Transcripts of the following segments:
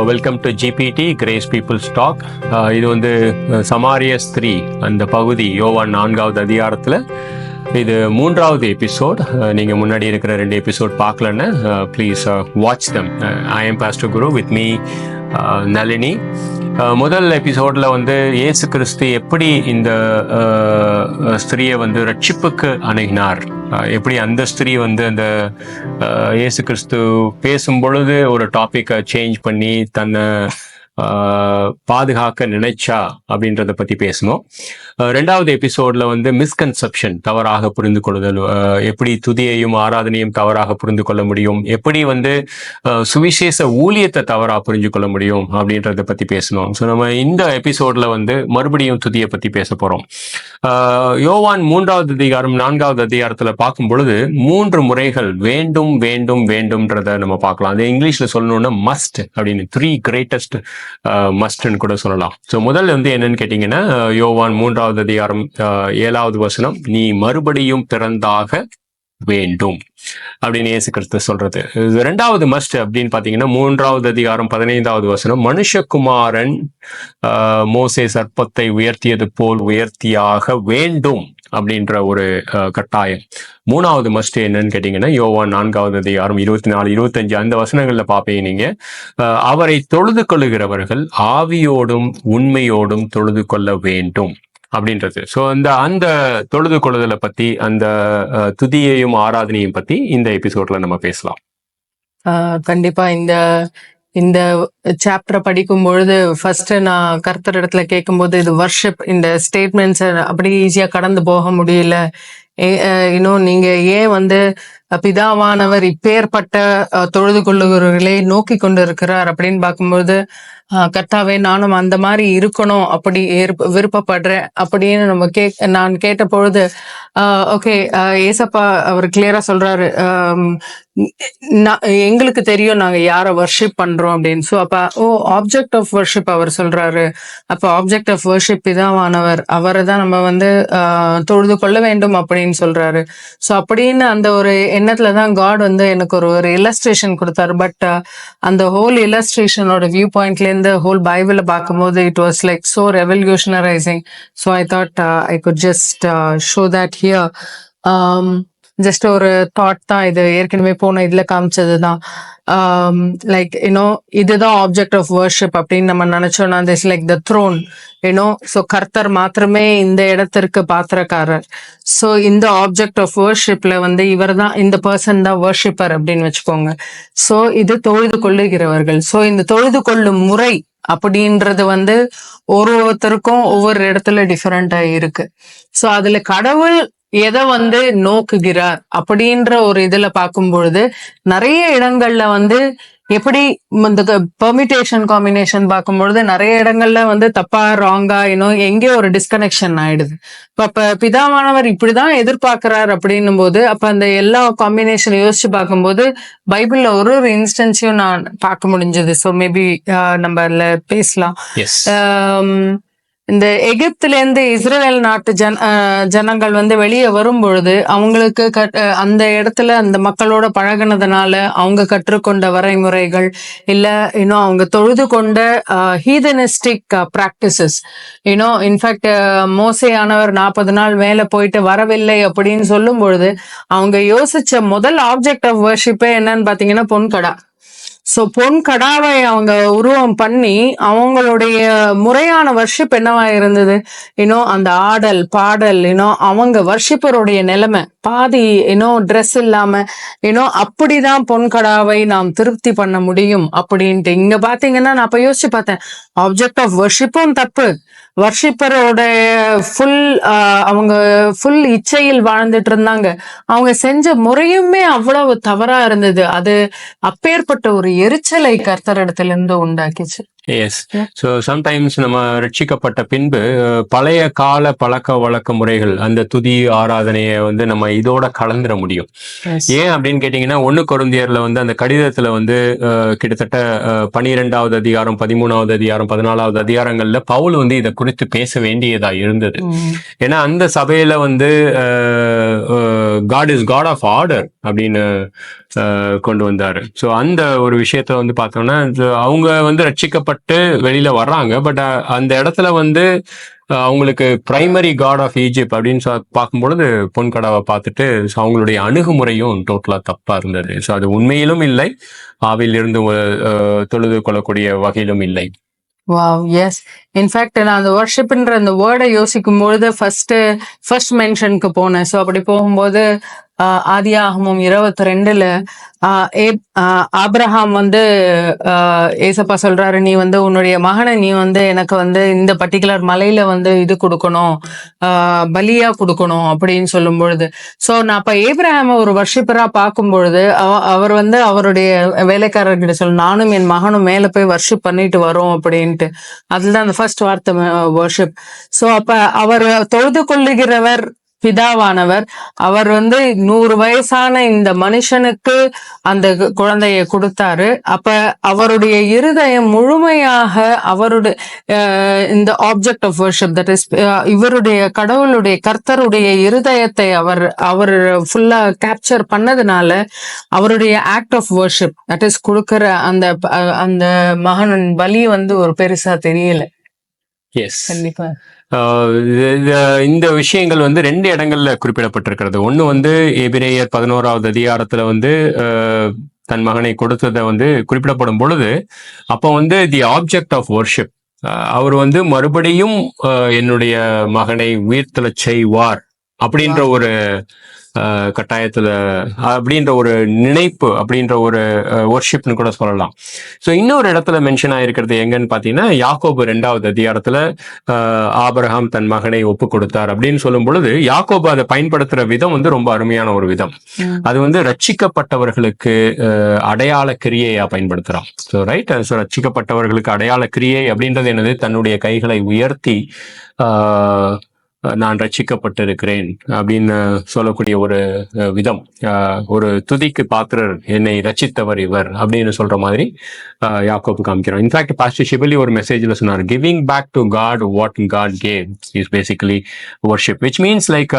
Welcome to GPT grace people's talk இது வந்து uh, சமாரிய ஸ்திரீ அந்த பகுதி யோவான் நான்காவது அதிகாரத்தில். இது மூன்றாவது எபிசோட் uh, நீங்கள் முன்னாடி இருக்கிற ரெண்டு எபிசோட் பார்க்கலன்னு please watch them I am pastor Guru with me Nalini முதல் எபிசோடில் வந்து இயேசு கிறிஸ்து எப்படி இந்த ஸ்திரீயை ஸ்திரியை வந்து ரட்சிப்புக்கு அணுகினார். அஹ், எப்படி அந்த ஸ்திரீ வந்து அந்த அஹ், இயேசு கிறிஸ்து பேசும் பொழுது ஒரு டாப்பிக்கை சேஞ்ச் பண்ணி தன்னை பாதுகாக்க நினைச்சா அப்படின்றத பத்தி பேசணும். ரெண்டாவது எபிசோட்ல வந்து மிஸ்கன்செப்ஷன் தவறாக புரிந்து கொள்ளுதல் எப்படி துதியையும் ஆராதனையும் தவறாக புரிந்து கொள்ள முடியும் எப்படி வந்து சுவிசேஷ ஊழியத்தை தவறா புரிஞ்சு கொள்ள முடியும் அப்படின்றத பத்தி பேசணும். ஸோ நம்ம இந்த எபிசோட்ல வந்து மறுபடியும் துதியை பத்தி பேச போறோம். யோவான் மூன்றாவது அதிகாரம் நான்காவது அதிகாரத்துல பார்க்கும் பொழுது மூன்று முறைகள் வேண்டும் வேண்டும் வேண்டும்ன்றத நம்ம பார்க்கலாம். அது இங்கிலீஷ்ல சொல்லணும்னா மஸ்ட் அப்படின்னு த்ரீ கிரேட்டஸ்ட் மஸ்ட்னு கூட சொல்லலாம். ஸோ முதல்ல வந்து என்னன்னு கேட்டீங்கன்னா யோவான் மூன்றாவது அதிகாரம் ஏழாவது வசனம் நீ மறுபடியும் பிறந்தாக வேண்டும். அப்படின்னு இயேசு கிறிஸ்து சொல்றது. ரெண்டாவது மஸ்ட் அப்படின்னு பாத்தீங்கன்னா மூன்றாவது அதிகாரம் பதினைந்தாவது வசனம் மனுஷகுமாரன் ஆஹ், மோசே சர்ப்பத்தை உயர்த்தியது போல் உயர்த்தியாக வேண்டும். அப்படின்ற ஒரு கட்டாயம். மூணாவது மஸ்ட் என்னன்னு கேட்டீங்கன்னா யோவா நான்காவது அதிகாரம் இருபத்தி நாலு இருபத்தஞ்சு அந்த வசனங்களில் பார்ப்பீங்க நீங்க. அவரை தொழுது கொள்ளுகிறவர்கள் ஆவியோடும் உண்மையோடும் தொழுது கொள்ள வேண்டும் அப்படின்றது. ஸோ அந்த அந்த தொழுது கொள்ளுதலை பத்தி அந்த அஹ், துதியையும் ஆராதனையும் பத்தி இந்த எபிசோட்ல நம்ம பேசலாம். ஆஹ் கண்டிப்பா இந்த இந்த சாப்டரை படிக்கும் பொழுது ஃபர்ஸ்ட் நான் கர்த்தர் இடத்துல கேட்கும்போது இது வர்ஷிப் இந்த ஸ்டேட்மெண்ட்ஸை அப்படி ஈஸியாக கடந்து போக முடியல. இன்னும் நீங்க ஏன் வந்து பிதாவானவர் இப்பேற்பட்ட தொழுது கொள்ளுகிறவர்களை நோக்கி கொண்டு இருக்கிறார் அப்படின்னு பார்க்கும்போது கர்த்தாவே நானும் அந்த மாதிரி இருக்கணும் அப்படி விருப்பப்படுறேன் அப்படின்னு நம்ம கே நான் கேட்ட பொழுது ஓகே ஏசப்பா அவர் கிளியரா சொல்றாரு நான் எங்களுக்கு தெரியும் நாங்க யார வர்ஷிப் பண்றோம் அப்படின்னு. ஸோ அப்ப ஓ ஆப்ஜெக்ட் ஆஃப் வர்ஷிப் அவர் சொல்றாரு. அப்ப ஆப்ஜெக்ட் ஆஃப் வர்ஷிப் பிதாவானவர் அவரை தான் நம்ம வந்து தொழுது கொள்ள வேண்டும் அப்படின்னு சொல்றாரு. சோ அப்படின்னு அந்த ஒரு எண்ணத்துல தான் காட் வந்து எனக்கு ஒரு ஒரு இல்லஸ்ட்ரேஷன் கொடுத்தாரு. பட் uh, அந்த ஹோல் இலஸ்ட்ரேஷனோட வியூ பாயிண்ட்ல இருந்து ஹோல் பைபிள பார்க்கும்போது it was like so revolutionarising so I thought I could just show that here just ஒரு தாட் தான் இது. ஏற்கனவே போன இதுல காமிச்சது தான் Um, லைக் யூனோ இதுதான் ஆப்ஜெக்ட் ஆஃப் வர்ஷிப் அப்படின்னு நம்ம நினைச்சோம்னா this like the throne you know so கர்த்தர் மாத்திரமே இந்த இடத்திற்கு பாத்திரக்காரர். ஸோ இந்த ஆப்ஜெக்ட் ஆஃப் வர்ஷிப்ல வந்து இவர் தான் இந்த பர்சன் தான் வர்ஷிப்பர் அப்படின்னு வச்சுக்கோங்க. ஸோ இது தொழுது கொள்ளுகிறவர்கள். ஸோ இந்த தொழுது கொள்ளும் முறை அப்படின்றது வந்து ஒரு ஒருத்தருக்கும் ஒவ்வொரு இடத்துல டிஃபரெண்டா இருக்கு. ஸோ அதுல கடவுள் எதை வந்து நோக்குகிறார் அப்படின்ற ஒரு இதுல பார்க்கும் பொழுது நிறைய இடங்கள்ல வந்து எப்படி இந்த பெர்மிட்டேஷன் காம்பினேஷன் பார்க்கும்பொழுது நிறைய இடங்கள்ல வந்து தப்பா ராங்கா இன்னும் எங்கேயோ ஒரு டிஸ்கனெக்ஷன் ஆயிடுது. இப்ப அப்ப பிதாவானவர் இப்படிதான் எதிர்பார்க்கிறார் அப்படின்னும் போது அப்ப அந்த எல்லா காம்பினேஷன் யோசிச்சு பார்க்கும்போது பைபிள்ல ஒரு ஒரு இன்ஸ்டன்ஸையும் நான் பார்க்க முடிஞ்சது. ஸோ மேபி நம்ம அதுல பேசலாம். இந்த எகிப்துல இருந்து இஸ்ரேல் நாட்டு ஜன அஹ், ஜனங்கள் வந்து வெளியே வரும் பொழுது அவங்களுக்கு கட்- அந்த இடத்துல அந்த மக்களோட பழகுனதுனால அவங்க கற்றுக்கொண்ட வரைமுறைகள் இல்ல இன்னும் அவங்க தொழுது கொண்ட ஹீதனிஸ்டிக் ப்ராக்டிசஸ் இன்னும் இன்ஃபேக்ட் மோசையானவர் நாற்பது நாள் மேல போயிட்டு வரவில்லை அப்படின்னு சொல்லும் பொழுது அவங்க யோசிச்ச முதல் ஆப்ஜெக்ட் ஆஃப் வர்ஷிப்பே என்னன்னு பார்த்தீங்கன்னா பொன்கடா சோ பொன் கடாவை அவங்க உருவம் பண்ணி அவங்களுடைய முறையான வர்ஷிப் என்னவா இருந்தது? இன்னும் அந்த ஆடல் பாடல் இன்னும் அவங்க வர்ஷிப்பருடைய நிலைமை. பாதி ஏன்னோ ட்ரெஸ் இல்லாம ஏன்னோ அப்படிதான் பொன் கடாவை நாம் திருப்தி பண்ண முடியும் அப்படின்ட்டு. இங்க பாத்தீங்கன்னா நான் அப்ப யோசிச்சு பார்த்தேன். ஆப்ஜெக்ட் ஆஃப் வர்ஷிப்பும் தப்பு. வர்ஷிப்பரோட ஃபுல் அவங்க ஃபுல் இச்சையில் வாழ்ந்துட்டு இருந்தாங்க. அவங்க செஞ்ச முறையுமே அவ்வளவு தவறா இருந்தது. அது அப்பேற்பட்ட ஒரு எரிச்சலை கர்த்தரிடத்துல இருந்து உண்டாக்கிச்சு. எஸ் ஸோ சம்டைம்ஸ் நம்ம ரட்சிக்கப்பட்ட பின்பு பழைய கால பழக்க வழக்க முறைகள் அந்த துதி ஆராதனையை வந்து நம்ம இதோட கலந்துட முடியும். ஏன் அப்படின்னு கேட்டிங்கன்னா ஒன்று கொருந்தியர்ல வந்து அந்த கடிதத்துல வந்து கிட்டத்தட்ட பனிரெண்டாவது அதிகாரம் பதிமூணாவது அதிகாரம் பதினாலாவது அதிகாரங்கள்ல பவுல் வந்து இதை குறித்து பேச வேண்டியதா இருந்தது. ஏன்னா அந்த சபையில வந்து God is God of order அப்படின்னு கொண்டு வந்தாரு. ஸோ அந்த ஒரு விஷயத்த வந்து பார்த்தோம்னா அவங்க வந்து ரட்சிக்கப்பட்டு வெளியில வர்றாங்க. பட் அந்த இடத்துல வந்து அவங்களுக்கு பிரைமரி காட் ஆஃப் ஈஜிப்ட் அப்படின்னு பார்க்கும்பொழுது பொன்கடாவை பார்த்துட்டு அவங்களுடைய அணுகுமுறையும் டோட்டலா தப்பா இருந்தது. ஸோ அது உண்மையிலும் இல்லை ஆவில் இருந்து தொழுது கொள்ளக்கூடிய வகையிலும் இல்லை. வாவ் எஸ் இன்ஃபேக்ட் நான் அந்த ஒர்ஷிப்ன்ற அந்த வேர்டை யோசிக்கும் பொழுது ஃபர்ஸ்ட் ஃபர்ஸ்ட் மென்ஷனுக்கு போனேன். ஸோ அப்படி போகும்போது ஆஹ், ஆதியாகமும் இருபத்தி ரெண்டுல ஆஹ், ஏப்- ஆஹ், வந்து ஆஹ், ஏசப்பா சொல்றாரு நீ வந்து உன்னுடைய மகனை நீ வந்து எனக்கு வந்து இந்த பர்டிகுலர் மலையில வந்து இது கொடுக்கணும் ஆஹ், பலியா கொடுக்கணும் அப்படின்னு சொல்லும் பொழுது சோ நான் அப்ப ஏப்ரஹாம ஒரு வர்ஷிப்பரா பார்க்கும் பொழுது அவ- அவர் வந்து அவருடைய வேலைக்காரர்கிட்ட சொல்லு நானும் என் மகனும் மேல போய் வர்ஷிப் பண்ணிட்டு வரோம் அப்படின்ட்டு. அதுதான் அந்த ஃபர்ஸ்ட் வார்த்தை வர்ஷிப் ஸோ அப்ப அவர் தொழுது கொள்ளுகிறவர் பிதாவானவர். அவர் வந்து நூறு வயசான இந்த மனுஷனுக்கு அந்த குழந்தையை கொடுத்தாரு. அப்ப அவருடைய இருதயம் முழுமையாக அவருடைய இந்த object of worship that is இவருடைய கடவுளுடைய கர்த்தருடைய இருதயத்தை அவர் அவர் ஃபுல்லா கேப்சர் பண்ணதுனால அவருடைய act of worship that is கொடுக்கிற அந்த அந்த மகன் பலி வந்து ஒரு பெருசா தெரியல. எஸ் கண்டிப்பா. இந்த விஷயங்கள் வந்து ரெண்டு இடங்கள்ல குறிப்பிடப்பட்டிருக்கிறது. ஒண்ணு வந்து எபிரேயர் பதினோராவது அதிகாரத்துல வந்து தன் மகனை கொடுத்ததை வந்து குறிப்பிடப்படும் பொழுது அப்போ வந்து தி ஆப்ஜெக்ட் ஆஃப் வர்ஷிப் அவர் வந்து மறுபடியும் என்னுடைய மகனை உயிர்த்தெழச் செய்வார் அப்படின்ற ஒரு கட்டாயத்துல அப்படின்ற ஒரு நினைப்பு அப்படின்ற ஒரு ஒர்ஷிப்னு கூட சொல்லலாம். ஸோ இன்னொரு இடத்துல மென்ஷன் ஆயிருக்கிறது எங்கன்னு பார்த்தீங்கன்னா யாக்கோபு ரெண்டாவது அதிகாரத்துல ஆஹ் ஆபிரகாம் தன் மகனை ஒப்பு கொடுத்தார். அப்படின்னு சொல்லும் பொழுது யாக்கோபு அதை பயன்படுத்துற விதம் வந்து ரொம்ப அருமையான ஒரு விதம். அது வந்து ரட்சிக்கப்பட்டவர்களுக்கு அடையாள கிரியையா பயன்படுத்துறான். ஸோ ரைட் ஸோ ரட்சிக்கப்பட்டவர்களுக்கு அடையாள கிரியை அப்படின்றது என்னது? தன்னுடைய கைகளை உயர்த்தி ஆஹ், நான் ரட்சிக்கப்பட்டிருக்கிறேன் அப்படின்னு சொல்லக்கூடிய ஒரு விதம். ஒரு துதிக்கு பாத்திரர் என்னை ரச்சித்தவர் இவர் அப்படின்னு சொல்ற மாதிரி யாக்கோப்பு காமிக்கிறோம் இன்ஃபேக்ட் பாஸ்டர் ஷிபலி ஒரு மெசேஜ்ல சொன்னார் giving back to God what God gave is basically worship which means like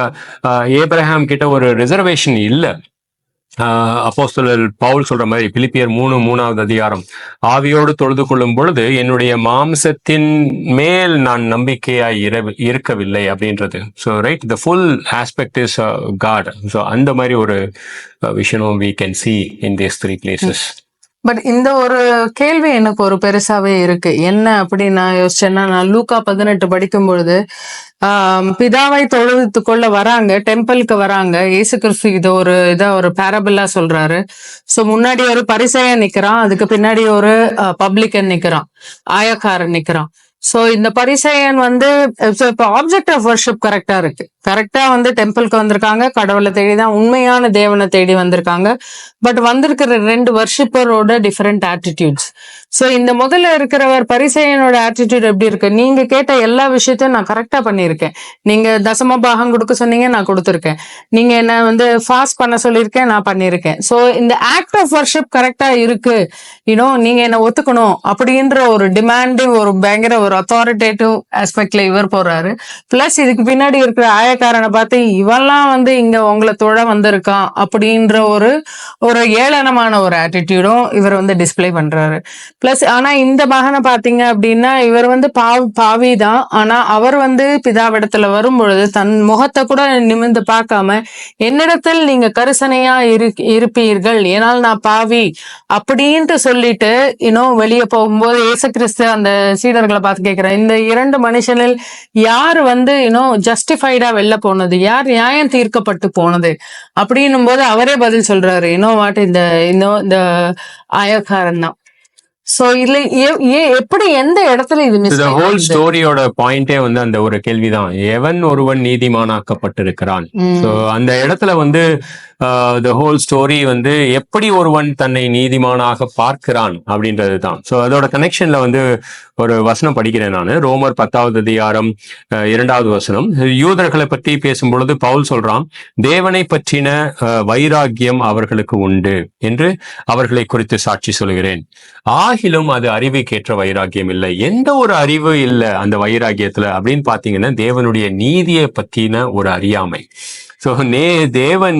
Abraham கிட்ட ஒரு ரிசர்வேஷன் இல்லை. அப்போஸ்தலர் பவுல் சொல்ற மாதிரி பிலிப்பியர் மூணு மூணாவது அதிகாரம். ஆவியோடு தொழுது கொள்ளும் பொழுது என்னுடைய மாம்சத்தின் மேல் நான் நம்பிக்கையாய் இர- இருக்கவில்லை அப்படின்றது. So right the full aspect is God so அந்த மாதிரி ஒரு uh, விஷயம் we can see in these three places but இந்த ஒரு கேள்வி எனக்கு ஒரு பெருசாவே இருக்கு. என்ன அப்படின்னு நான் யோசிச்சேன்னா நான் லூக்கா பதினெட்டு படிக்கும் பொழுது பிதாவை தொழுது கொள்ள வராங்க டெம்பிளுக்கு வராங்க. இயேசு கிறிஸ்து இது ஒரு இதை ஒரு பேரபிளா சொல்றாரு. சோ முன்னாடி ஒரு பரிசையன் நிக்கிறான் அதுக்கு பின்னாடி ஒரு பப்ளிக்கன் நிக்கிறான் ஆயக்காரன் நிக்கிறான். சோ இந்த பரிசையன் வந்து இப்போ இப்ப ஆப்ஜெக்ட் ஆஃப் வர்ஷிப் கரெக்டா இருக்கு. கரெக்டா வந்து டெம்பிளுக்கு வந்திருக்காங்க. கடவுளை தேடி தான் உண்மையான தேவனை தேடி வந்திருக்காங்க. பட் வந்திருக்கிற ரெண்டு வர்ஷிப்பரோட டிஃபரெண்ட் ஆட்டிடியூட்ஸ் சோ இந்த முதல்ல இருக்கிறவர் பரிசையனோட ஆட்டிடியூட் எப்படி இருக்கு? நீங்க கேட்ட எல்லா விஷயத்தையும் நான் கரெக்டா பண்ணியிருக்கேன். நீங்க தசம பாகம் கொடுக்க சொன்னீங்க நான் கொடுத்துருக்கேன். நீங்க என்ன வந்து ஃபாஸ்ட் பண்ண சொல்லியிருக்கேன் நான் பண்ணியிருக்கேன். சோ இந்த ஆக்ட் ஆஃப் வர்ஷிப் கரெக்டா இருக்கு. யூனோ நீங்க என்ன ஒத்துக்கணும் அப்படின்ற ஒரு டிமாண்டிங் ஒரு பயங்கர ஒரு ஒரு அத்தாரிட்டேட்டிவ் ஆஸ்பெக்ட்ல இவர் போறாரு. பிளஸ் இதுக்கு பின்னாடி இருக்கிற ஆயக்காரனை பார்த்து இவெல்லாம் வந்து இங்க உங்களை தொழ வந்திருக்கான் அப்படின்ற ஒரு ஒரு ஏளனமான ஒரு ஆட்டிடியூடும் இவர் வந்து டிஸ்பிளே பண்றாரு. பிளஸ் ஆனா இந்த மகனை பாத்தீங்க அப்படின்னா இவர் வந்து பாவ் பாவி தான் ஆனா அவர் வந்து பிதாவிடத்துல வரும்பொழுது தன் முகத்தை கூட நிமிந்து பார்க்காம என்னிடத்தில் நீங்க கரிசனையா இரு இருப்பீர்கள். ஏனால் நான் பாவி. அப்படின்ட்டு சொல்லிட்டு இன்னும் வெளியே போகும்போது இயேசு கிறிஸ்து அந்த சீடர்களை பார்த்து கேட்கிறேன் இந்த இரண்டு மனுஷனில் யார் வந்து இன்னும் ஜஸ்டிஃபைடா வெளில போனது? யார் நியாயம் தீர்க்கப்பட்டு போனது? அப்படின்னும் போது அவரே பதில் சொல்றாரு. இன்னும் வாட் இந்த இன்னும் இந்த ஆயக்காரன் தான் சோ இதுல எப்படி எந்த இடத்துல இது ஹோல் ஸ்டோரியோட பாயிண்டே வந்து அந்த ஒரு கேள்விதான். எவன் ஒருவன் நீதிமானாக்கப்பட்டிருக்கிறான்? ஸோ அந்த இடத்துல வந்து த ஹோல் ஸ்டோரி வந்து எப்படி ஒருவன் தன்னை நீதிமானாக பார்க்கிறான் அப்படின்றது தான் ஸோ அதோட கனெக்ஷன்ல வந்து ஒரு வசனம் படிக்கிறேன் நான். ரோமர் பத்தாவது அதிகாரம் இரண்டாவது வசனம். யூதர்களை பற்றி பேசும் பொழுது பவுல் சொல்றான் தேவனை பற்றின அஹ், வைராக்கியம் அவர்களுக்கு உண்டு என்று அவர்களை குறித்து சாட்சி சொல்கிறேன். ஆகிலும் அது அறிவுக்கேற்ற வைராக்கியம் இல்லை. எந்த ஒரு அறிவு இல்லை அந்த வைராக்கியத்துல அப்படின்னு பாத்தீங்கன்னா தேவனுடைய நீதியை பத்தின ஒரு அறியாமை. ஸோ நே தேவன்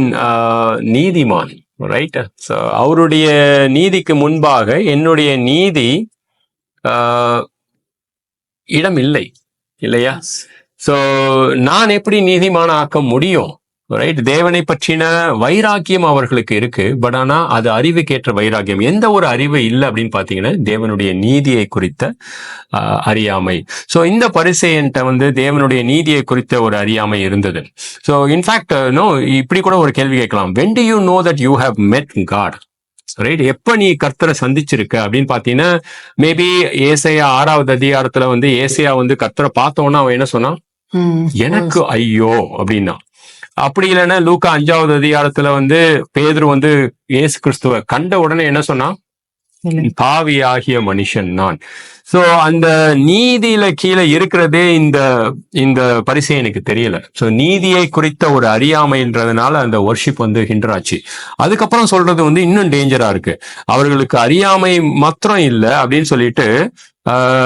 நீதிமான் ரைட் ஸோ அவருடைய நீதிக்கு முன்பாக என்னுடைய நீதி இடம் இல்லை இல்லையா? ஸோ நான் எப்படி நீதிமான ஆக்க முடியும்? ரைட் தேவனை பற்றின வைராக்கியம் அவர்களுக்கு இருக்கு. பட் ஆனா அது அறிவுக்கேற்ற வைராக்கியம். எந்த ஒரு அறிவு இல்லை அப்படின்னு பாத்தீங்கன்னா தேவனுடைய நீதியை குறித்த அறியாமை. ஸோ இந்த பரிசெயன்ட்ட வந்து தேவனுடைய நீதியை குறித்த ஒரு அறியாமை இருந்தது. ஸோ இன்ஃபேக்ட் நோ இப்படி கூட ஒரு கேள்வி கேட்கலாம். When do you know that you have met God right எப்ப நீ கர்த்தரை சந்திச்சிருக்க? அப்படின்னு பாத்தீங்கன்னா மேபி ஏசையா ஆறாவது அதிகாரத்துல வந்து ஏசையா வந்து கர்த்தரை பார்த்தோன்னா அவன் என்ன சொன்னான். எனக்கு ஐயோ அப்படின்னா. அப்படி இல்லைன்னா லூக்கா அஞ்சாவது அதிகாரத்துல வந்து பேதுரு வந்து இயேசு கிறிஸ்துவ கண்ட உடனே என்ன சொன்னான்? இல்லை. பாவியாகிய மனுஷன் நான். சோ அந்த நீதியில கீழே இருக்கிறதே இந்த இந்த பரிசை எனக்கு தெரியல. சோ நீதியை குறித்த ஒரு அறியாமைன்றதுனால அந்த ஒர்ஷிப் வந்து ஹிண்டராச்சு அதுக்கப்புறம் சொல்றது வந்து இன்னும் டேஞ்சரா இருக்கு. அவர்களுக்கு அறியாமை மாத்திரம் இல்லை அப்படின்னு சொல்லிட்டு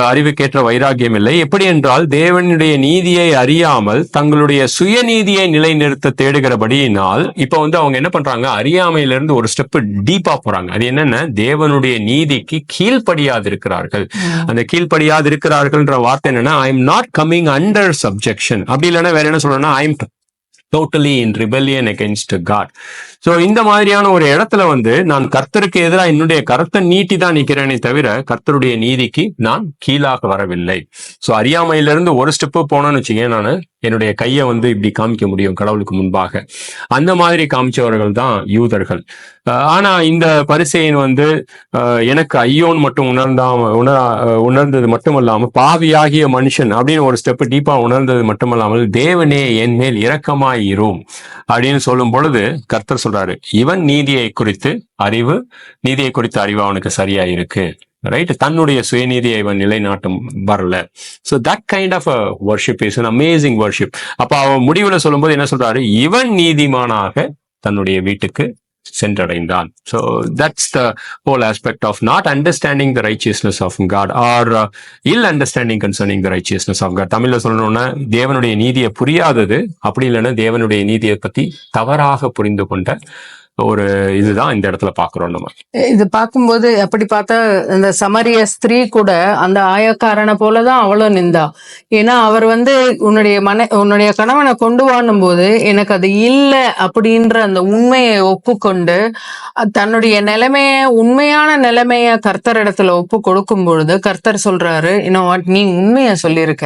அறிவுக்கேற்ற வைராகியம் இல்லை எப்படி என்றால் தேவனுடைய நீதியை அறியாமல் தங்களுடைய சுயநீதியை நிலைநிறுத்த தேடுகிறபடியினால் இப்ப வந்து அவங்க என்ன பண்றாங்க? அறியாமையிலிருந்து ஒரு ஸ்டெப் டீப்பா போறாங்க. அது என்னன்னா? தேவனுடைய நீதிக்கு கீழ்ப்படியாது இருக்கிறார்கள் அந்த கீழ்ப்படியாது இருக்கிறார்கள்ன்ற வார்த்தை என்னன்னா I am not coming under subjection அப்படி இல்லைன்னா வேற என்ன சொல்லணும்னா I am totally in rebellion against God so இந்த மாதிரியான ஒரு இடத்துல வந்து நான் கர்த்தருக்கு எதிராக என்னுடைய கருத்தை நீட்டி தான் நிக்கிறேனே தவிர கர்த்தருடைய நீதிக்கு நான் கீழாக வரவில்லை. ஸோ அறியாமையிலிருந்து ஒரு ஸ்டெப்பு போனோம்னு வச்சுக்கேன் நான். என்னுடைய கையை வந்து இப்படி காமிக்க முடியும் கடவுளுக்கு முன்பாக. அந்த மாதிரி காமிச்சவர்கள் தான் யூதர்கள். ஆனா இந்த பரிசெயன் வந்து எனக்கு ஐயோன் மட்டும் உணர்ந்தாம உணர உணர்ந்தது மட்டுமல்லாம பாவியாகிய மனுஷன் அப்படின்னு ஒரு ஸ்டெப் டீப்பா உணர்ந்தது மட்டுமல்லாமல் தேவனே என் மேல் இரக்கமாயிரும் அப்படின்னு சொல்லும் பொழுது கர்த்தர் சொல்றாரு இவன் நீதியை குறித்து அறிவு நீதியை குறித்த அறிவு அவனுக்கு சரியா இருக்கு ரைட் தன்னுடைய சுயநீதியை இவன் நிலைநாட்டும் வரல. So that kind of a worship is an amazing worship அப்போ அவன் முடிவில் சொல்லும்போது என்ன சொல்றாரு? இவன் நீதிமானாக தன்னுடைய வீட்டுக்கு சென்றடைந்தான். So that's the whole aspect of not understanding the righteousness of God or ill understanding concerning the righteousness of God தமிழில் சொல்லணும்னா தேவனுடைய நீதியை புரியாதது அப்படி இல்லைன்னா தேவனுடைய நீதியை பற்றி தவறாக புரிந்து கொண்ட ஒரு இதுதான் இந்த இடத்துல பாக்குறோம் நம்ம. இது பார்க்கும்போது அப்படி பார்த்தா இந்த சமரிய ஸ்திரீ கூட அந்த ஆயக்காரனை போலதான் அவளும் நின்றா. ஏன்னா அவர் வந்து உன்னுடைய மன உன்னுடைய கணவனை கொண்டு வாணும் போது எனக்கு அது இல்லை அப்படின்ற அந்த உண்மையை ஒப்புக்கொண்டு தன்னுடைய நிலைமைய உண்மையான நிலைமைய கர்த்தர் இடத்துல ஒப்பு கொடுக்கும் பொழுது கர்த்தர் சொல்றாரு இன்னும் வாட் நீ உண்மையை சொல்லியிருக்க.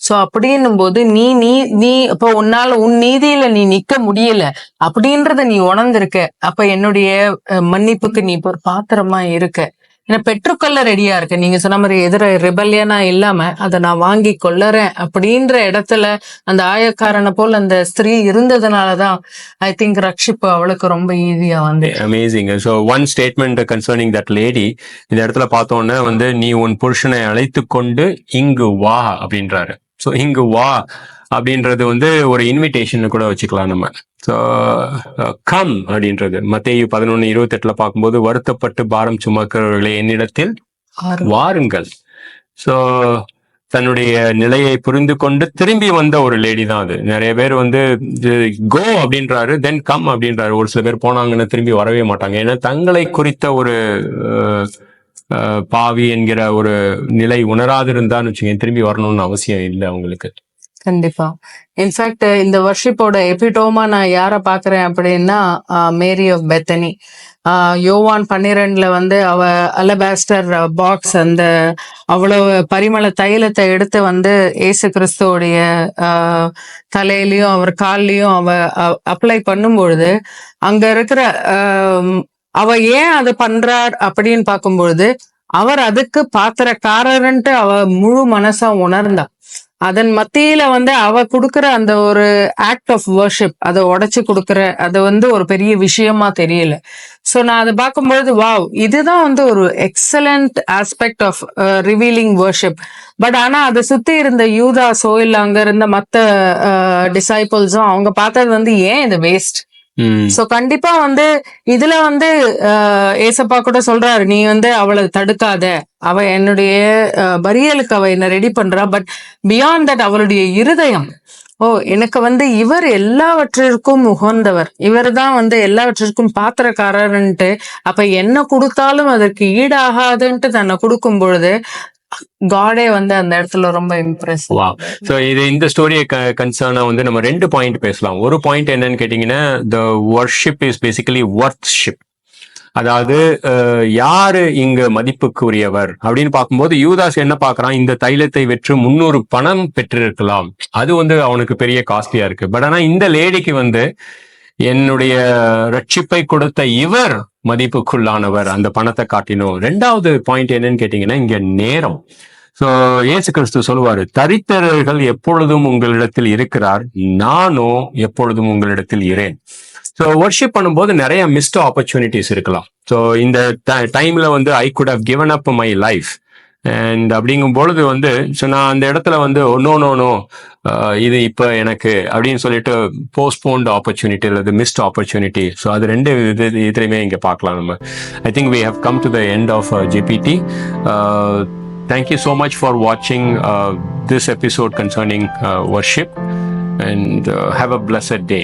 சோ அப்படின்னும் போது நீ நீ நீ இப்போ உன்னால உன் நீதியில நீ நிக்க முடியல. அப்படின்றத நீ உணர்ந்திருக்க. அப்ப என்னுடைய மன்னிப்புக்கு நீ இப்போ ஒரு பாத்திரமா இருக்க. ஏன்னா பெற்றுக்கொள்ள ரெடியா இருக்க. நீங்க சொன்ன மாதிரி எதிர ரிபல்யனா இல்லாம அதை நான் வாங்கி கொள்ளறேன் அப்படின்ற இடத்துல அந்த ஆயக்காரனை போல் அந்த ஸ்திரீ இருந்ததுனாலதான் ஐ திங்க் ரக்ஷிப்பு அவளுக்கு ரொம்ப ஈஸியா வந்து amazing so one statement concerning that lady இந்த இடத்துல பார்த்தோன்னே வந்து நீ உன் புருஷனை அழைத்து கொண்டு இங்கு வா அப்படின்றாரு. ஸோ இங்கு வா அப்படின்றது வந்து ஒரு இன்விடேஷன் கூட வச்சுக்கலாம் நம்ம. ஸோ கம் அப்படின்றது. மத்தேயு பதினொன்று இருபத்தெட்டுல பார்க்கும்போது வருத்தப்பட்டு பாரம் சுமக்கிறவர்களே என்னிடத்தில் வாருங்கள். ஸோ தன்னுடைய நிலையை புரிந்து கொண்டு திரும்பி வந்த ஒரு லேடி தான் அது. நிறைய பேர் வந்து கோ அப்படின்றாரு தென் கம் அப்படின்றாரு. ஒரு சில பேர் போனாங்கன்னா திரும்பி வரவே மாட்டாங்க. ஏன்னா தங்களை குறித்த ஒரு அஹ், பாவி என்கிற ஒரு நிலை உணராதிருந்தான்னு வச்சுக்கோங்க திரும்பி வரணும்னு அவசியம் இல்லை அவங்களுக்கு. கண்டிப்பா. இன்ஃபேக்ட் இந்த வர்ஷிப்போட எபிடோமா நான் யார பாக்குறேன் அப்படின்னா மேரி ஆஃப் பெத்தனி ஆஹ் யோவான் பன்னிரெண்டுல வந்து அவ அலபாஸ்டர் பாக்ஸ் அந்த அவ்வளவு பரிமள தைலத்தை எடுத்து வந்து ஏசு கிறிஸ்துவோடைய ஆஹ் தலையிலயும் அவர் கால்லயும் அவ அப்ளை பண்ணும் பொழுது அங்க இருக்கிற ஆஹ் அவ ஏன் அதை பண்றார் அப்படின்னு பார்க்கும்பொழுது அவர் அதுக்கு பாத்திரக்காரர்ன்ட்டு அவ முழு மனசா உணர்ந்தா. அதன் மத்தியில வந்து அவ கொடுக்குற அந்த ஒரு ஆக்ட் ஆஃப் வர்ஷிப் அதை உடைச்சு கொடுக்குற அது வந்து ஒரு பெரிய விஷயமா தெரியல. சோ நான் அதை பார்க்கும்பொழுது வாவ் இதுதான் வந்து ஒரு excellent aspect of revealing worship but ஆனா அதை சுத்தி இருந்த யூதாஸோ இல்லை அங்க இருந்த மத்த uh, டிசைபிள்ஸும் அவங்க பார்த்தது வந்து ஏன் இது வேஸ்ட் சோ கண்டிப்பா வந்து இதுல வந்து ஏசப்பா கூட சொல்றாரு நீ வந்து அவளை தடுக்காத. அவ என்னுடைய பரியலுக்கு அவ என்ன ரெடி பண்றா. பட் பியாண்ட் தட் அவளுடைய இருதயம். ஓ எனக்கு வந்து இவர் எல்லாவற்றிற்கும் உகந்தவர். இவர் தான் வந்து எல்லாவற்றிற்கும் பாத்திரக்காரர்ன்ட்டு அப்ப என்ன கொடுத்தாலும் அதற்கு ஈடாகாதுன்ட்டு தன்னை கொடுக்கும் பொழுது காடே வந்து அந்த இடத்துல ரொம்ப இம்ப்ரெஸ் வா ஸோ இது இந்த ஸ்டோரியை கன்சர்னா வந்து நம்ம ரெண்டு பாயிண்ட் பேசலாம். ஒரு பாயிண்ட் என்னன்னு கேட்டீங்கன்னா the worship is basically workship அதாவது யாரு இங்க மதிப்புக்குரியவர்? அப்படின்னு பார்க்கும்போது யூதாஸ் என்ன பாக்குறான் இந்த தைலத்தை வெற்று முன்னூறு பணம் பெற்றிருக்கலாம். அது வந்து அவனுக்கு பெரிய காஸ்ட்லியா இருக்கு. பட் ஆனா இந்த லேடிக்கு வந்து என்னுடைய ரட்சிப்பை கொடுத்த இவர் மதிப்புக்குள்ளானவர். அந்த பணத்தை காட்டினோம். ரெண்டாவது பாயிண்ட் என்னன்னு கேட்டீங்கன்னா இங்க நேரம். ஸோ இயேசு கிறிஸ்து சொல்லுவாரு தரித்திரர்கள் எப்பொழுதும் உங்களிடத்தில் இருக்கிறார் நானும் எப்பொழுதும் உங்களிடத்தில் இரேன் ஸோ ஒர்ஷிப் பண்ணும்போது நிறைய மிஸ்ட் ஆப்பர்ச்சுனிட்டிஸ் இருக்கலாம். ஸோ இந்த டைம்ல வந்து I could have given up my life and அப்படிங்கும் பொழுது வந்து ஸோ நான் அந்த இடத்துல வந்து நோ நோ நோ இது இப்போ எனக்கு அப்படின்னு சொல்லிட்டு போஸ்ட்போன்ட் ஆப்பர்ச்சுனிட்டி அல்லது மிஸ்ட் ஆப்பர்ச்சுனிட்டி ஸோ அது ரெண்டு இது இதுலையுமே இங்கே பார்க்கலாம் நம்ம. I think we have come to the end of GPT thank you so much for வாட்சிங் this episode concerning worship and have a blessed day